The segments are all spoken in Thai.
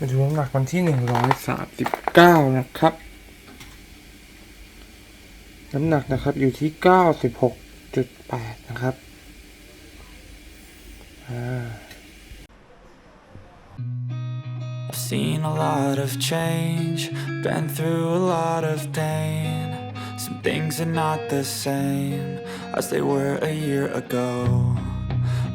มาดูน้ำหนักวันที่หนึ่งร้อยสามสิบเก้านะครับ น้ำหนักนะครับอยู่ที่เก้าสิบหกจุดแปดนะครับอ่า I've seen a lot of change, been through a lot of pain. Some things are not the same as they were a year ago.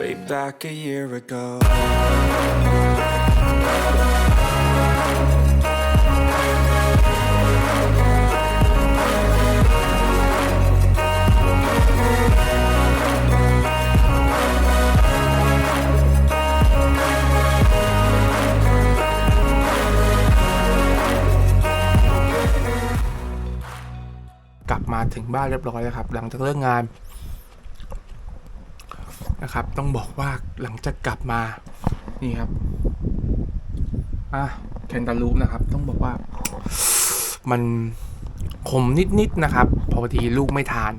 way back a year ago. กลับมาถึงบ้านเรียบร้อยแล้วครับ หลังจากเลิกงาน นะครับ ต้องบอกว่าหลังจากกลับมานี่ครับอะแคนตาลูปนะครับ ต้องบอกว่า มันขมนิดๆนะครับ พอดีลูกไม่ทาน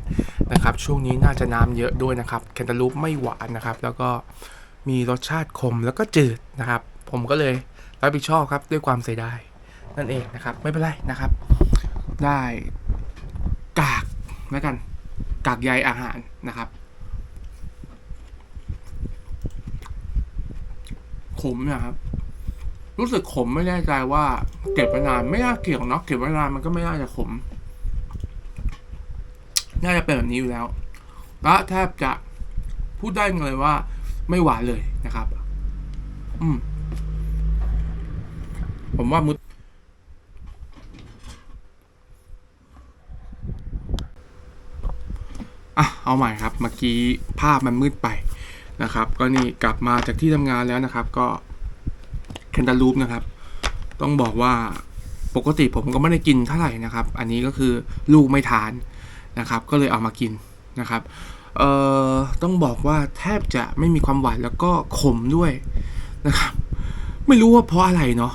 นะครับ ช่วงนี้น่าจะน้ำเยอะด้วยนะครับแคนตาลูปไม่หวานนะครับ แล้วก็มีรสชาติขมแล้วก็จืดนะครับ ผมก็เลยรับผิดชอบครับด้วยความเสียดายนั่นเองนะครับ ไม่เป็นไรนะครับ ได้กากแล้วกัน กากใยอาหารนะครับ ขมนะครับ รู้สึกขมไม่แน่ใจว่า เก็บไว้นานไม่น่าเกี่ยวเนาะเก็บไว้นานมันก็ไม่น่าจะขม น่าจะเป็นแบบนี้อยู่แล้วและแทบจะพูดได้เลยว่า ไม่หวานเลยนะครับ อืม ผมว่ามุดอะเอาใหม่ครับ เมื่อกี้ภาพมันมืดไป นะครับ ก็นี่กลับมาจากที่ทำงานแล้วนะครับ ก็แคนตาลูปนะครับ ต้องบอกว่าปกติผมก็ไม่ได้กินเท่าไหร่นะครับ อันนี้ก็คือลูกไม่ทานนะครับ ก็เลยเอามากินนะครับเอ่อต้องบอกว่าแทบจะไม่มีความหวานแล้วก็ขมด้วยนะครับ ไม่รู้ว่าเพราะอะไรเนาะ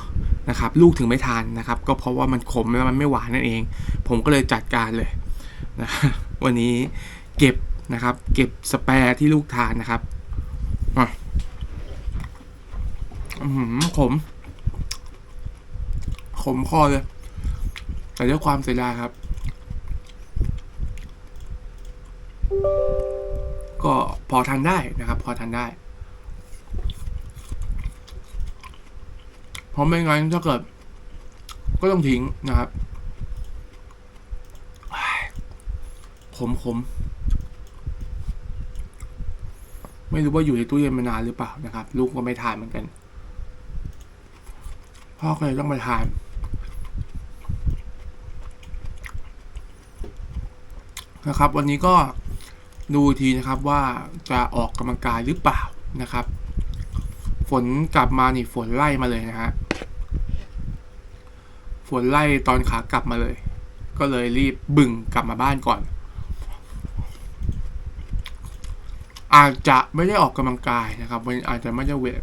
นะครับ ลูกถึงไม่ทานนะครับ ก็เพราะว่ามันขมแล้วมันไม่หวานนั่นเอง ผมก็เลยจัดการเลยนะวันนี้เก็บนะครับ เก็บสแปร์ที่ลูกทานนะครับ อะอื้อหือขม ขมคอเลย แต่ด้วยความเสียดายครับ ก็พอทานได้นะครับ พอทานได้ เพราะไม่งั้นถ้าเกิด ก็ต้องทิ้งนะครับ ขมขม ไม่รู้ว่าอยู่ในตู้เย็นมานานหรือเปล่านะครับ ลูกก็ไม่ทานเหมือนกัน พ่อก็เลยต้องมาทาน นะครับ วันนี้ก็ดูทีนะครับว่าจะออกกำลังกายหรือเปล่านะครับ ฝนกลับมานี่ฝนไล่มาเลยนะฮะฝนไล่ตอนขากลับมาเลย ก็เลยรีบบึ่งกลับมาบ้านก่อน อาจจะไม่ได้ออกกำลังกายนะครับวันอาจจะไม่ได้เวท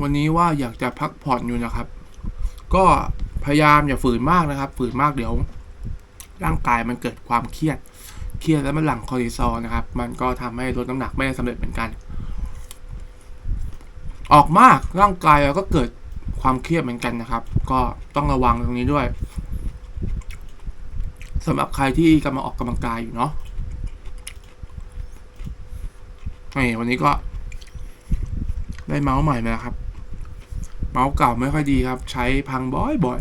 วันนี้ว่าอยากจะพักผ่อนอยู่นะครับ ก็พยายามอย่าฝืนมากนะครับ ฝืนมากเดี๋ยว ร่างกายมันเกิดความเครียด เครียดแล้วมันหลั่งคอร์ติซอลนะครับ มันก็ทำให้ลดน้ำหนักไม่ได้สำเร็จเหมือนกัน ออกมากร่างกายเราก็เกิดความเครียดเหมือนกันนะครับ ก็ต้องระวังตรงนี้ด้วย สำหรับใครที่กำลังออกกำลังกายอยู่เนาะนี่วันนี้ก็ ได้เมาส์ใหม่มาแล้วครับ เมาส์เก่าไม่ค่อยดีครับ ใช้พังบ่อย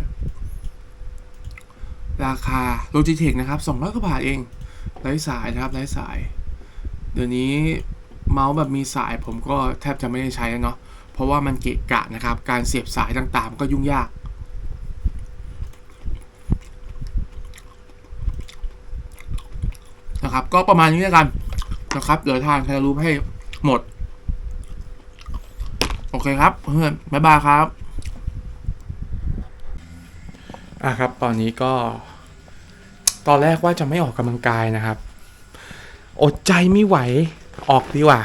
ๆ ราคา Logitech นะครับ200กว่าบาทเองไร้สายนะครับไร้สาย เดี๋ยวนี้เมาส์แบบมีสายผมก็แทบจะไม่ได้ใช้แล้วเนาะเพราะว่ามันเกะกะนะครับ การเสียบสายต่างๆ ก็ยุ่งยาก นะครับ ก็ประมาณนี้แล้วกันนะครับเดี๋ยวทานแคลรูปให้หมด โอเคครับเพื่อนบ๊ายบายครับอะครับ ตอนนี้ก็ ตอนแรกว่าจะไม่ออกกำลังกายนะครับ อดใจไม่ไหวออกดีกว่า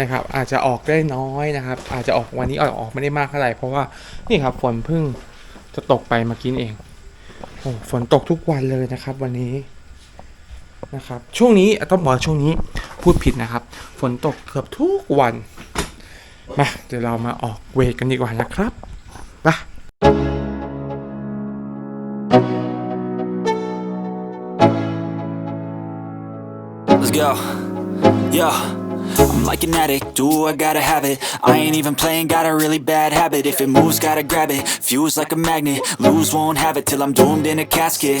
นะครับ อาจจะออกได้น้อยนะครับ อาจจะออกวันนี้ออกออกไม่ได้มากเท่าไหร่เพราะว่านี่ครับฝนเพิ่งจะตกไปเมื่อกี้นี่เองโอ้ฝนตกทุกวันเลยนะครับ วันนี้ นะครับ ช่วงนี้ต้องบอกว่าช่วงนี้พูดผิดนะครับ ฝนตกเกือบทุกวันมาเดี๋ยวเรามาออกเวทกันดีกว่านะครับมา Let's go. Yo. I'm like an addict, do I gotta have it I ain't even playing, got a really bad habit If it moves, gotta grab it, fuse like a magnet Lose, won't have it till I'm doomed in a casket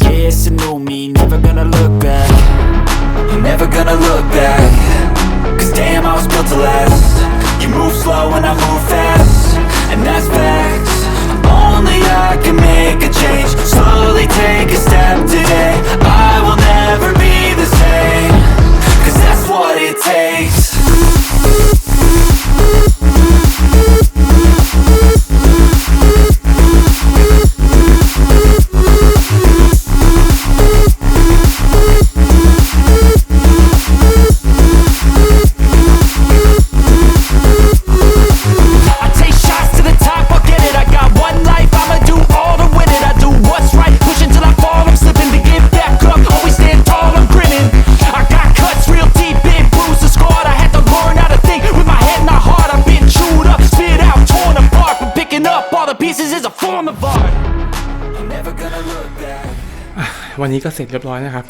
วันนี้ก็เสร็จเรียบร้อยนะครับ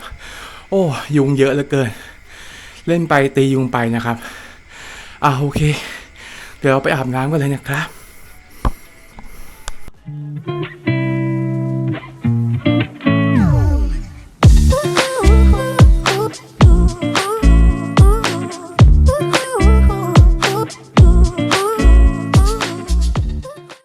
โอ้ยุงเยอะเหลือเกิน เล่นไปตียุงไปนะครับอ่าโอเค เดี๋ยวเราไปอาบน้ำกันเลยนะครับ